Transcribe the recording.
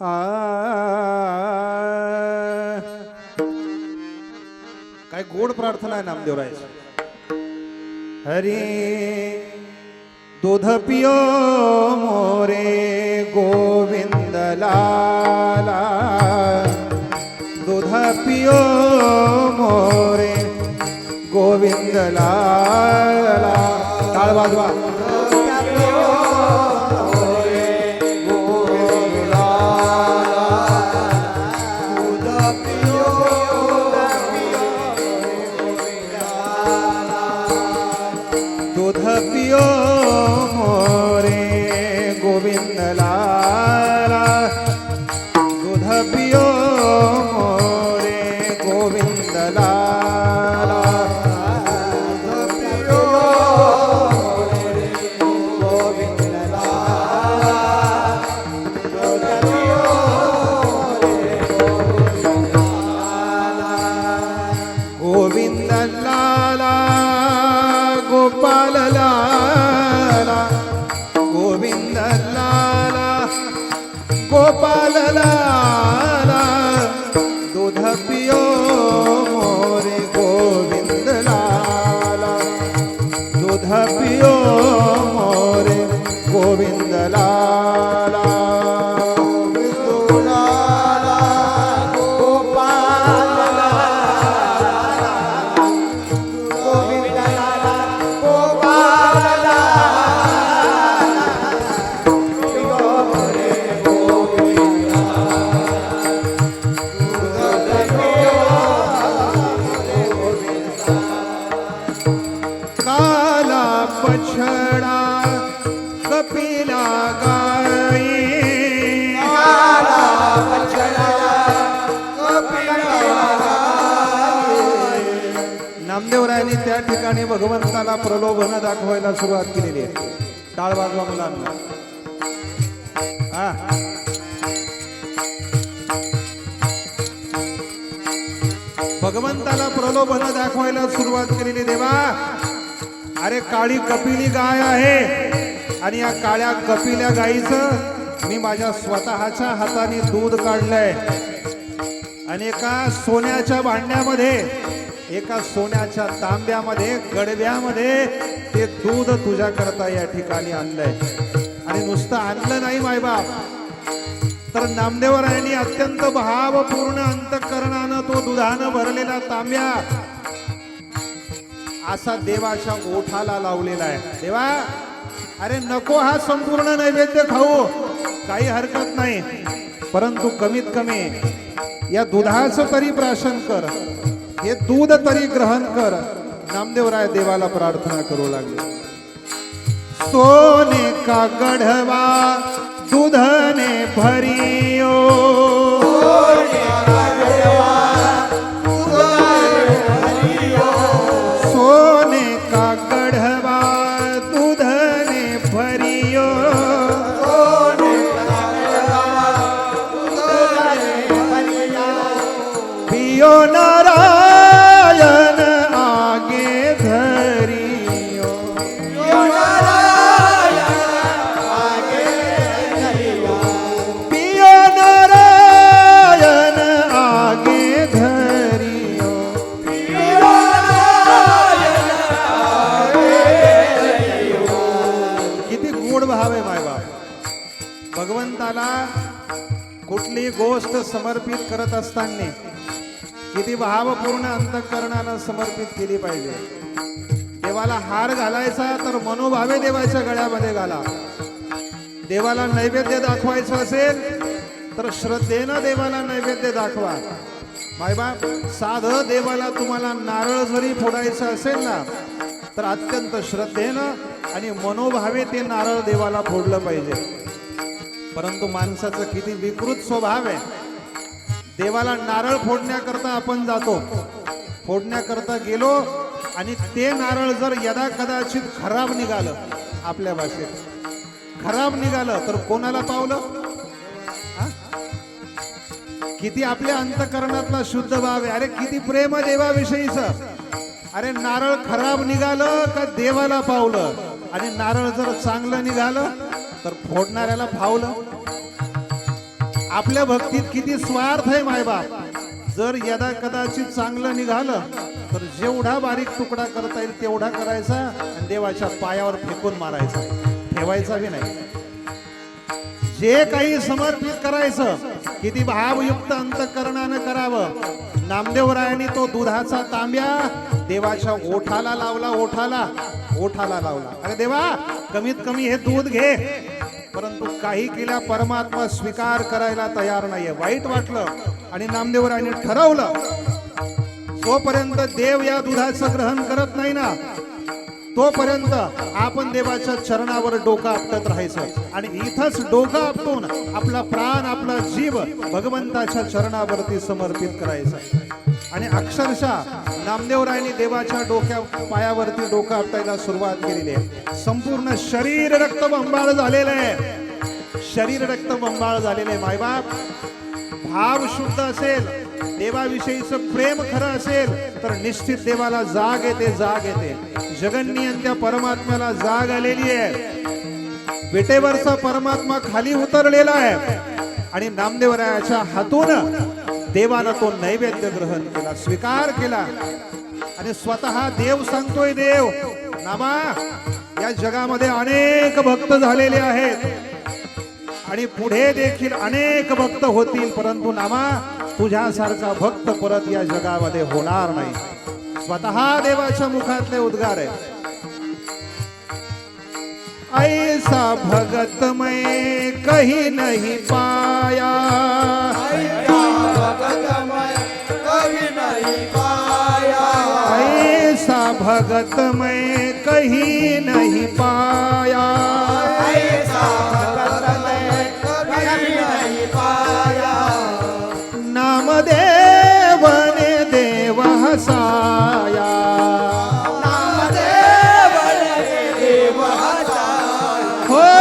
आ. काय गोड प्रार्थना आहे नामदेवरायची. हरी दूध पियो मोरे गोविंद लाला दूध पियो मोरे गोविंद लाला टाळ वाजवा. கோபாலலா नामदेवरायांनी त्या ठिकाणी भगवंताला प्रलोभन दाखवायला सुरुवात केलेली आहे. टाळ वाजवा मुलांना. हा. भगवंताला प्रलोभन दाखवायला सुरुवात केलेली देवा. अरे काळी कपिली गाय आहे. आणि या काळ्या कपिल्या गाईचं मी माझ्या स्वतःच्या हाताने दूध काढलंय. आणि एका सोन्याच्या भांड्यामध्ये एका सोन्याच्या तांब्यामध्ये गडव्यामध्ये ते दूध तुझ्या करता या ठिकाणी आणलंय. आणि नुसतं आणलं नाही मायबाप. तर नामदेवरायांनी अत्यंत भावपूर्ण अंतकरणानं तो दुधानं भरलेला तांब्या असा देवाच्या ओठाला लावलेला आहे. देवा अरे नको हा संपूर्ण नैवेद्य खाऊ. काही हरकत नाही. परंतु कमीत कमी या दुधाचं तरी प्राशन कर. हे दूध तरी ग्रहण कर नामदेवराय देवाला प्रार्थना करू लागले। सोने का गढ़वा दूधने भरियो। सोने का गढ़वा दूधने भरियो। पियो भाव भगवंताला कुठली गोष्ट समर्पित करत असताना किती भावपूर्ण अंतकरणानं समर्पित केली पाहिजे. देवाला हार घालायचा तर मनोभावे देवाच्या गळ्यामध्ये घाला. देवाला नैवेद्य दाखवायचं असेल तर श्रद्धेनं देवाला नैवेद्य दाखवा. मायबाप साधं देवाला तुम्हाला नारळ जरी फोडायचं असेल ना तर अत्यंत श्रद्धेनं आणि मनोभावे ते नारळ देवाला फोडलं पाहिजे. परंतु माणसाचं किती विकृत स्वभाव आहे. देवाला नारळ फोडण्याकरता आपण जातो. फोडण्याकरता गेलो आणि ते नारळ जर यदा कदाचित खराब निघालं आपल्या भाषेत. खराब निघालं तर कोणाला पावलं? किती आपल्या अंतकरणातला शुद्ध भाव आहे. अरे किती प्रेम देवाविषयीच अरे नारळ खराब निघालं का देवाला पावलं? आणि नारळ जर चांगलं निघालं तर फोडणाऱ्याला फावलं आपल्या भक्तीत किती स्वार्थ आहे मायबाप. जर यदा कदाचित चांगलं निघालं तर जेवढा बारीक तुकडा करता येईल तेवढा करायचा आणि देवाच्या पायावर फेकून मारायचा. ठेवायचा बी नाही. जे काही समर्पित करायचं किती भावयुक्त अंतकरणानं करावं. नामदेवरायांनी तो दुधाचा तांब्या देवाच्या ओठाला लावला ओठाला. ओठाला लावला. अरे देवा कमीत कमी हे दूध घे. परंतु काही केल्या परमात्मा स्वीकार करायला तयार नाहीये. वाईट वाटलं आणि नामदेवरायांनी ठरवलं तोपर्यंत देव या दुधाचं ग्रहण करत नाही ना तोपर्यंत आपण देवाच्या चरणावर डोकं आपटत राहायचं आणि इथंच डोकं आपटून आपला प्राण आपला जीव भगवंताच्या चरणावरती समर्पित करायचा. आणि अक्षरशः नामदेवरायांनी देवाच्या डोक्या पायावरती डोकं आपटायला सुरुवात केलेली आहे. संपूर्ण शरीर रक्तबंबाळ झालेलं आहे. शरीर रक्त बंबाळ झालेलं आहे मायबाप. भाव शुद्ध असेल देवाविषयीचं प्रेम खरं असेल तर निश्चित देवाला जाग येते जाग येते. जगन्नियन त्या परमात्म्याला जाग आलेली आहे. विटेवरचा परमात्मा खाली उतरलेला आहे. आणि नामदेवरायाच्या हातून देवानं तो नैवेद्य ग्रहण केला स्वीकार केला. आणि स्वतः देव सांगतोय देव नामा या जगामध्ये अनेक भक्त झालेले आहेत. आणि पुढे देखील अनेक भक्त होतील परंतु नामा तुझ्यासारखा भक्त परत या जगामध्ये होणार नाही. स्वतः देवाच्या मुखातले उद्गार आहे ऐसा भगत मैं कही नहीं पाया। भगत मैं कहीं नहीं पाया। ऐसा भगत मैं कहीं नहीं पाया। ने देव हसाया। ने देव हसाया। हो